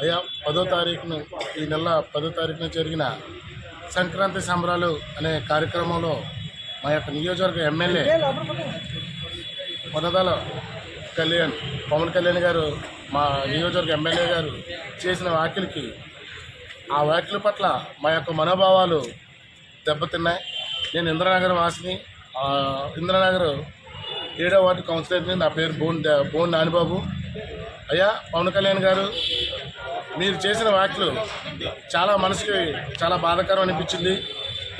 అయ్యా పదో తారీఖున ఈ నెల పదో తారీఖున జరిగిన సంక్రాంతి సంబరాలు అనే కార్యక్రమంలో మా యొక్క నియోజకవర్గ ఎమ్మెల్యే మొదదల కళ్యాణ్ పవన్ కళ్యాణ్ గారు మా నియోజకవర్గ ఎమ్మెల్యే గారు చేసిన వ్యాఖ్యలకి ఆ వ్యాఖ్యల పట్ల మా యొక్క మనోభావాలు దెబ్బతిన్నాయి. నేను ఇంద్రనగర్ వాసిని. ఇంద్రనగర్ ఏడో వార్డు కౌన్సిలర్ని నా పేరు బోన్ బోన్ నానిబాబు. అయ్యా పవన్ కళ్యాణ్ గారు మీరు చేసిన వ్యాఖ్యలు చాలా మనసుకి చాలా బాధాకరం అనిపించింది.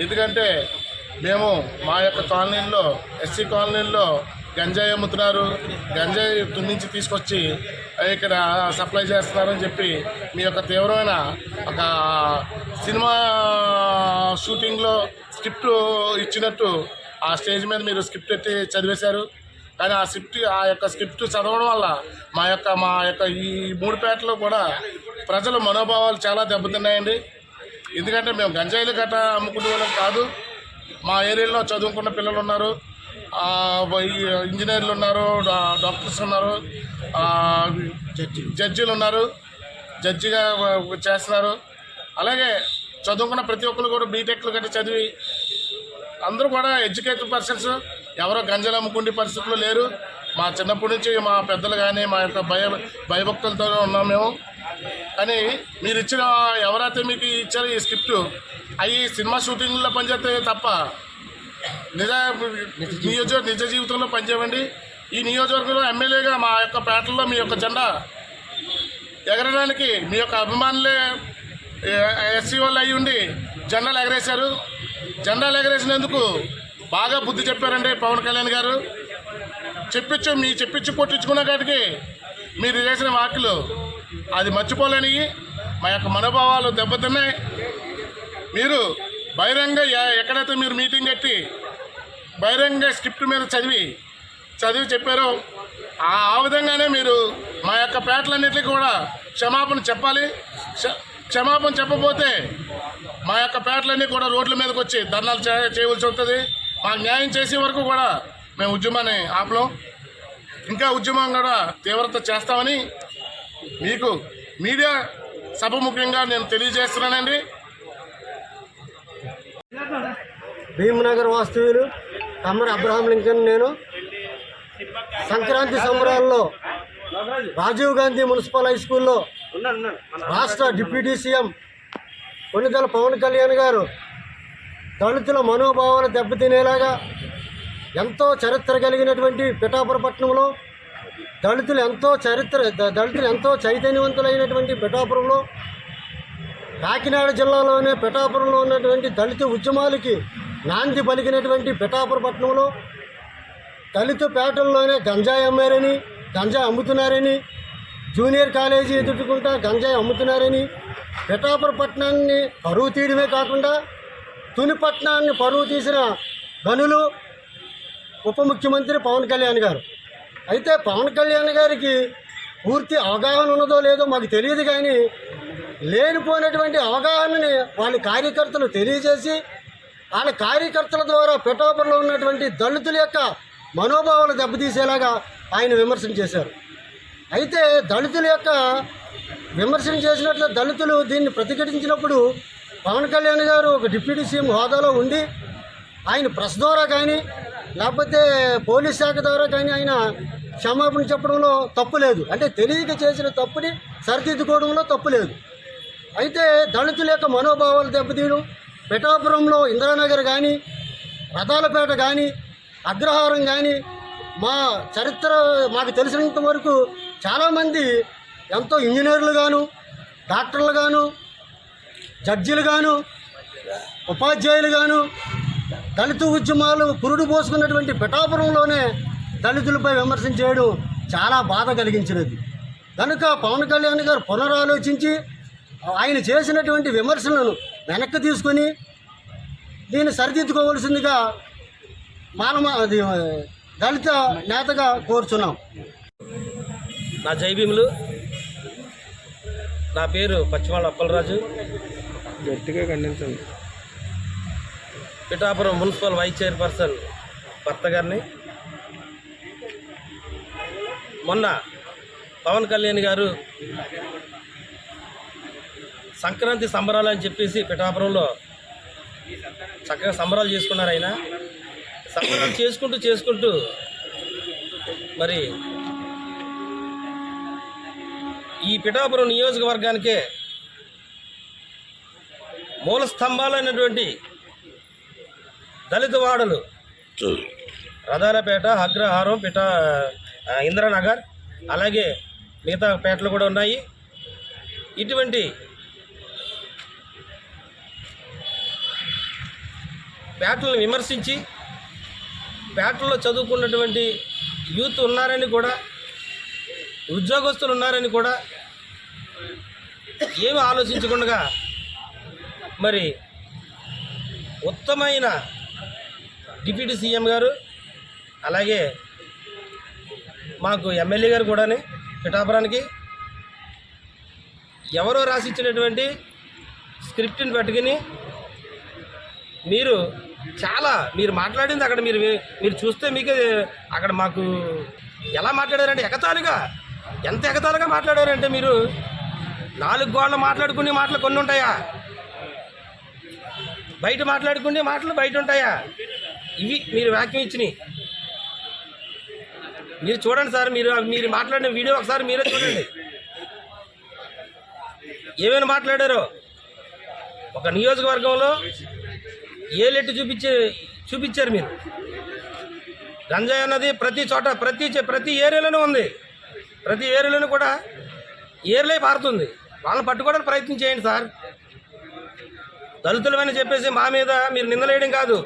ఎందుకంటే మేము మా యొక్క కాలనీల్లో ఎస్సీ కాలనీల్లో గంజాయి అమ్ముతున్నారు. గంజాయి దున్నించి తీసుకొచ్చి ఇక్కడ సప్లై చేస్తున్నారని చెప్పి మీ యొక్క తీవ్రమైన ఒక సినిమా షూటింగ్లో స్క్రిప్ట్ ఇచ్చినట్టు ఆ స్టేజ్ మీద మీరు స్క్రిప్ట్ పెట్టి చదివేశారు. కానీ ఆ స్క్రిప్ట్ ఆ యొక్క స్క్రిప్ట్ చదవడం వల్ల మా యొక్క మా యొక్క ఈ మూడు పేటలో కూడా ప్రజల మనోభావాలు చాలా దెబ్బతిన్నాయండి. ఎందుకంటే మేము గంజాయిలు గట్ట అమ్ముకునే వాళ్ళం కాదు. మా ఏరియాలో చదువుకున్న పిల్లలు ఉన్నారు. ఇంజనీర్లు ఉన్నారు డా- డాక్టర్స్ ఉన్నారు జడ్జీలు ఉన్నారు జడ్జిగా చేస్తున్నారు. అలాగే చదువుకున్న ప్రతి ఒక్కరు కూడా బీటెక్లు గట్రా చదివి అందరూ కూడా ఎడ్యుకేటెడ్ పర్సన్స్. ఎవరో గంజలు అమ్ముకునే పరిస్థితులు లేరు. మా చిన్నప్పటి నుంచి మా పెద్దలు కానీ మా యొక్క భయ భయభక్తులతోనే ఉన్నాం మేము. కానీ మీరు ఇచ్చిన ఎవరైతే మీకు ఇచ్చారో ఈ స్క్రిప్ట్ అవి సినిమా షూటింగ్లో పనిచేస్తే తప్ప నిజ నియోజక నిజ జీవితంలో పనిచేయండి ఈ నియోజకవర్గంలో ఎమ్మెల్యేగా మా యొక్క పేటల్లో మీ యొక్క జెండా ఎగరడానికి మీ యొక్క అభిమానులే ఎస్సీ వాళ్ళు అయ్యి ఉండి జెండాలు ఎగరేశారు. జెండాలు ఎగరేసినందుకు బాగా బుద్ధి చెప్పారండి పవన్ కళ్యాణ్ గారు. చెప్పించు మీ చెప్పించి కొట్టించుకున్న కాటికి మీరు చేసిన వాక్యలు అది మర్చిపోలేని మా యొక్క మనోభావాలు దెబ్బతిన్నాయి. మీరు బహిరంగ ఎ- ఎక్కడైతే మీరు మీటింగ్ పెట్టి బహిరంగ స్క్రిప్ట్ మీద చదివి చదివి చెప్పారో ఆ ఆ విధంగానే మీరు మా యొక్క పేటలన్నిటికీ కూడా క్షమాపణ చెప్పాలి. క్షమాపణ చెప్పబోతే మా యొక్క పేటలన్నీ కూడా రోడ్ల మీదకి వచ్చి ధర్నాలు చే- చేయవలసి ఉంటుంది మాకు న్యాయం చేసే వరకు కూడా మేము ఉద్యమాన్ని ఆపలం. ఇంకా ఉద్యమం కూడా తీవ్రత చేస్తామని మీకు మీడియా సభముఖంగా నేను తెలియజేస్తున్నానండి. భీమనగర్ వాస్తవ్యులు అమర్ అబ్రహాం లింకన్ నేను. సంక్రాంతి సంబరాల్లో రాజీవ్ గాంధీ మున్సిపల్ హై స్కూల్లో రాష్ట్ర డిప్యూటీ సీఎం కొన్నిదల పవన్ కళ్యాణ్ గారు దళితుల మనోభావాలు దెబ్బతినేలాగా ఎంతో చరిత్ర కలిగినటువంటి పిఠాపురపట్నంలో దళితులు ఎంతో చరిత్ర దళితులు ఎంతో చైతన్యవంతులైనటువంటి పిఠాపురంలో కాకినాడ జిల్లాలోనే పిఠాపురంలో ఉన్నటువంటి దళిత ఉద్యమాలకి నాంది పలికినటువంటి పిఠాపురపట్నంలో దళిత పేటల్లోనే గంజాయి అమ్మారని గంజాయి అమ్ముతున్నారని జూనియర్ కాలేజీ ఎదుర్కొంటా గంజాయి అమ్ముతున్నారని పిఠాపురపట్నాన్ని కరువు తీయడమే కాకుండా తునిపట్నాన్ని పరువు తీసిన గనులు ఉప ముఖ్యమంత్రి పవన్ కళ్యాణ్ గారు. అయితే పవన్ కళ్యాణ్ గారికి పూర్తి అవగాహన ఉన్నదో లేదో మాకు తెలియదు కానీ లేనిపోయినటువంటి అవగాహనని వాళ్ళ కార్యకర్తలు తెలియజేసి వాళ్ళ కార్యకర్తల ద్వారా పిఠాపురంలో ఉన్నటువంటి దళితుల యొక్క మనోభావాలు దెబ్బతీసేలాగా ఆయన విమర్శన చేశారు. అయితే దళితుల యొక్క విమర్శన చేసినట్లు దళితులు దీన్ని ప్రతిఘటించినప్పుడు పవన్ కళ్యాణ్ గారు ఒక డిప్యూటీ సీఎం హోదాలో ఉండి ఆయన ప్రెస్ ద్వారా కానీ లేకపోతే పోలీస్ శాఖ ద్వారా కానీ ఆయన క్షమాపణ చెప్పడంలో తప్పు లేదు. అంటే తెలియక చేసిన తప్పుని సరిదిద్దుకోవడంలో తప్పు లేదు. అయితే దళితుల యొక్క మనోభావాలు దెబ్బతీయడం పిఠాపురంలో ఇందిరానగర్ కానీ రథాలపేట కానీ అగ్రహారం కానీ మా చరిత్ర మాకు తెలిసినంత వరకు చాలామంది ఎంతో ఇంజనీర్లు గాను జడ్జీలుగాను ఉపాధ్యాయులుగాను దళిత ఉద్యమాలు పురుడు పోసుకున్నటువంటి పిఠాపురంలోనే దళితులపై విమర్శన చేయడం చాలా బాధ కలిగించినది. కనుక పవన్ కళ్యాణ్ గారు పునరాలోచించి ఆయన చేసినటువంటి విమర్శలను వెనక్కి తీసుకొని దీన్ని సరిదిద్దుకోవలసిందిగా మానవ అది దళిత నేతగా కోరుచున్నాం. నా జై భీములు. నా పేరు పచ్చివాళ్ళ అప్పలరాజు. గట్టిగా ఖండించండి. పిఠాపురం మున్సిపల్ వైస్ చైర్పర్సన్ భర్త గారిని. మొన్న పవన్ కళ్యాణ్ గారు సంక్రాంతి సంబరాలు అని చెప్పేసి పిఠాపురంలో చక్కగా సంబరాలు చేసుకున్నారు ఆయన. సంబరాలు చేసుకుంటూ చేసుకుంటూ మరి ఈ పిఠాపురం నియోజకవర్గానికే మూల స్తంభాలైనటువంటి దళిత వాడలు. రథాలపేట అగ్రహారం పిఠా ఇందిరానగర్ అలాగే మిగతా పేటలు కూడా ఉన్నాయి. ఇటువంటి పేటలను విమర్శించి పేటల్లో చదువుకున్నటువంటి యూత్ ఉన్నారని కూడా ఉద్యోగస్తులు ఉన్నారని కూడా ఏమి ఆలోచించకుండా మరి ఉత్తమైన డిప్యూటీ సీఎం గారు అలాగే మాకు ఎమ్మెల్యే గారు కూడాని పిఠాపురానికి ఎవరో రాసిచ్చినటువంటి స్క్రిప్ట్ని పట్టుకుని మీరు చాలా మీరు మాట్లాడింది అక్కడ మీరు మీరు చూస్తే మీకు అక్కడ మాకు ఎలా మాట్లాడారంటే ఎగతాళిగా ఎంత ఎగతాళిగా మాట్లాడారంటే మీరు నాలుగు గోడలు మాట్లాడుకునే మాటలు కొన్ని ఉంటాయా? బయట మాట్లాడుకునే మాటలు బయట ఉంటాయా ఇవి మీరు వాక్యం ఇచ్చినాయి మీరు చూడండి సార్ మీరు మీరు మాట్లాడిన వీడియో ఒకసారి మీరే చూడండి. ఏమైనా మాట్లాడారో? ఒక నియోజకవర్గంలో ఏ లెట్టు చూపించే చూపించారు మీరు? గంజాయి అన్నది ప్రతి చోట ప్రతి చే- ప్రతి ఏరియాలోనూ ఉంది. ప్రతి ఏరియాలోనూ కూడా ఏర్లే పారుతుంది. వాళ్ళని పట్టుకోవడానికి ప్రయత్నం చేయండి సార్. దళితులమని చెప్పేసి మా మీద మీరు నిందలేయడం కాదు.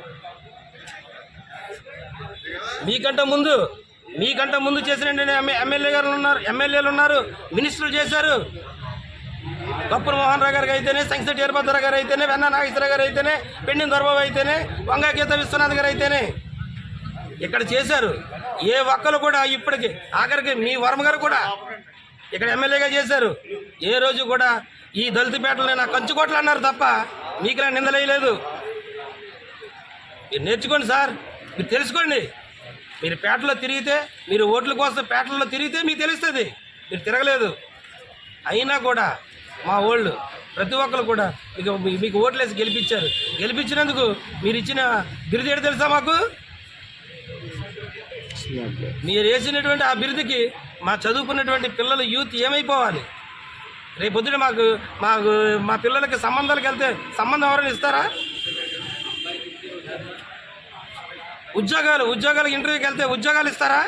మీకంటే ముందు మీకంటే ముందు చేసిన ఎమ్మెల్యే గారు ఉన్నారు ఎమ్మెల్యేలు ఉన్నారు మినిస్టర్లు చేశారు. కప్పుల మోహన్ రావు గారికి అయితేనే సంక్షటి వీరభద్రరావు గారు అయితేనే వెన్న నాగేశ్వర గారు అయితేనే పెండిన దొరబాబు అయితేనే వంగా గీత విశ్వనాథ్ గారు అయితేనే ఇక్కడ చేశారు. ఏ ఒక్కరు కూడా ఇప్పటికి ఆఖరికి మీ వర్మ గారు కూడా ఇక్కడ ఎమ్మెల్యేగా చేశారు. ఏ రోజు కూడా ఈ దళిత పేటలు నేను కంచుకోట్లు అన్నారు తప్ప మీకులా నిందలేయలేదు మీరు నేర్చుకోండి సార్. మీరు తెలుసుకోండి. మీరు పేటలో తిరిగితే మీరు ఓట్ల కోసం పేటల్లో తిరిగితే మీకు తెలుస్తుంది. మీరు తిరగలేదు. అయినా కూడా మా ఓళ్ళు ప్రతి ఒక్కరు కూడా మీకు మీకు ఓట్లేసి గెలిపించారు. గెలిపించినందుకు మీరు ఇచ్చిన బిరుదేడు తెలుసా మాకు? మీరు వేసినటువంటి ఆ బిరుదుకి మా చదువుకున్నటువంటి పిల్లలు యూత్ ఏమైపోవాలి? రేపొద్దున మాకు మాకు మా పిల్లలకి సంబంధాలకు వెళ్తే సంబంధం ఎవరైనా ఇస్తారా? ఉద్యోగాలు ఉద్యోగాలకు ఇంటర్వ్యూకి వెళ్తే ఉద్యోగాలు ఇస్తారా?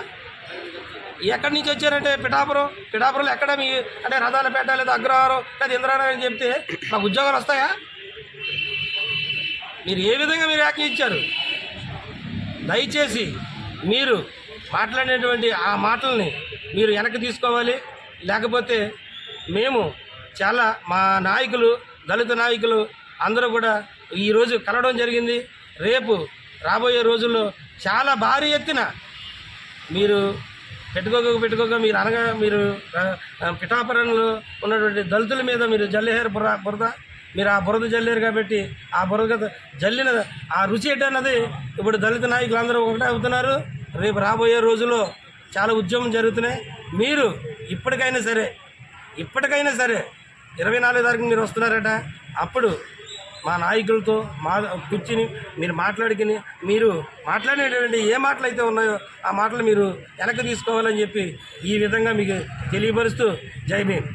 ఎక్కడి నుంచి వచ్చారంటే పిఠాపురం? పిఠాపురంలో ఎక్కడ మీ అంటే రథాలపేట లేదా అగ్రహారం లేదా ఇంద్రారాయణ అని చెప్తే మాకు ఉద్యోగాలు వస్తాయా? మీరు ఏ విధంగా మీరు వ్యాఖ్య ఇచ్చారు? దయచేసి మీరు మాట్లాడినటువంటి ఆ మాటల్ని మీరు వెనక్కి తీసుకోవాలి. లేకపోతే మేము చాలా మా నాయకులు దళిత నాయకులు అందరూ కూడా ఈరోజు కలవడం జరిగింది. రేపు రాబోయే రోజుల్లో చాలా భారీ ఎత్తున మీరు పెట్టుకోక పెట్టుకోక మీరు అనగా మీరు పిఠాపురంలో ఉన్నటువంటి దళితుల మీద మీరు జల్లేహారు బుర్ర బురద. మీరు ఆ బురద జల్లేరు కాబట్టి ఆ బురద జల్లిన ఆ రుచి ఏంటన్నది ఇప్పుడు దళిత నాయకులు అందరూ ఒకటే అవుతున్నారు. రేపు రాబోయే రోజుల్లో చాలా ఉద్యమం జరుగుతున్నాయి. మీరు ఇప్పటికైనా సరే ఇప్పటికైనా సరే ఇరవై నాలుగు తారీఖు మీరు వస్తున్నారట. అప్పుడు మా నాయకులతో మా కూర్చుని మీరు మాట్లాడుకుని మీరు మాట్లాడేటువంటి ఏ మాటలు అయితే ఉన్నాయో ఆ మాటలు మీరు వెనక్కి తీసుకోవాలని చెప్పి ఈ విధంగా మీకు తెలియపరుస్తూ జై భీమ్.